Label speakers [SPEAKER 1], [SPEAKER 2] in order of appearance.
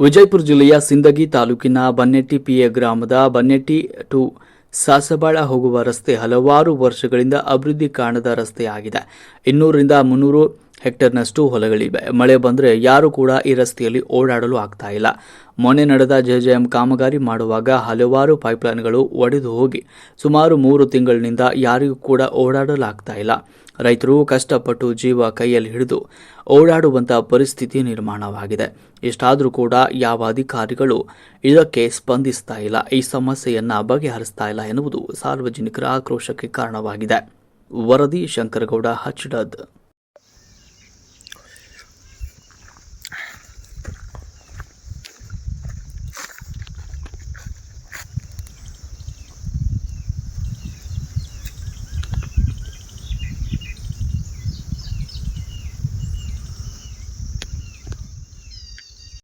[SPEAKER 1] ವಿಜಯಪುರ ಜಿಲ್ಲೆಯ ಸಿಂದಗಿ ತಾಲೂಕಿನ ಬನ್ನೆಟ್ಟಿ ಪಿಎ ಗ್ರಾಮದ ಬನ್ನೆಟ್ಟಿ ಟು ಸಾಸಬಾಳ ಹೋಗುವ ರಸ್ತೆ ಹಲವಾರು ವರ್ಷಗಳಿಂದ ಅಭಿವೃದ್ಧಿ ಕಾಣದ ರಸ್ತೆಯಾಗಿದೆ. ಇನ್ನೂರರಿಂದ ಮುನ್ನೂರು ಹೆಕ್ಟೇರ್ನಷ್ಟು ಹೊಲಗಳಿವೆ. ಮಳೆ ಬಂದರೆ ಯಾರು ಕೂಡ ಈ ರಸ್ತೆಯಲ್ಲಿ ಓಡಾಡಲು ಆಗ್ತಾ ಇಲ್ಲ. ಮೊನ್ನೆ ನಡೆದ ಜೆಜೆಎಂ ಕಾಮಗಾರಿ ಮಾಡುವಾಗ ಹಲವಾರು ಪೈಪ್ಲೈನ್ಗಳು ಒಡೆದು ಹೋಗಿ. ಸುಮಾರು ಮೂರು ತಿಂಗಳಿನಿಂದ ಯಾರಿಗೂ ಕೂಡ ಓಡಾಡಲಾಗ್ತಾ ಇಲ್ಲ. ರೈತರು ಕಷ್ಟಪಟ್ಟು ಜೀವ ಕೈಯಲ್ಲಿ ಹಿಡಿದು ಓಡಾಡುವಂಥ ಪರಿಸ್ಥಿತಿ ನಿರ್ಮಾಣವಾಗಿದೆ. ಇಷ್ಟಾದರೂ ಕೂಡ ಯಾವ ಅಧಿಕಾರಿಗಳು ಇದಕ್ಕೆ ಸ್ಪಂದಿಸ್ತಾ ಇಲ್ಲ. ಈ ಸಮಸ್ಯೆಯನ್ನು ಬಗೆಹರಿಸ್ತಾ ಇಲ್ಲ ಎನ್ನುವುದು ಸಾರ್ವಜನಿಕರ ಆಕ್ರೋಶಕ್ಕೆ ಕಾರಣವಾಗಿದೆ. ವರದಿ ಶಂಕರಗೌಡ ಹಚ್ಡದ್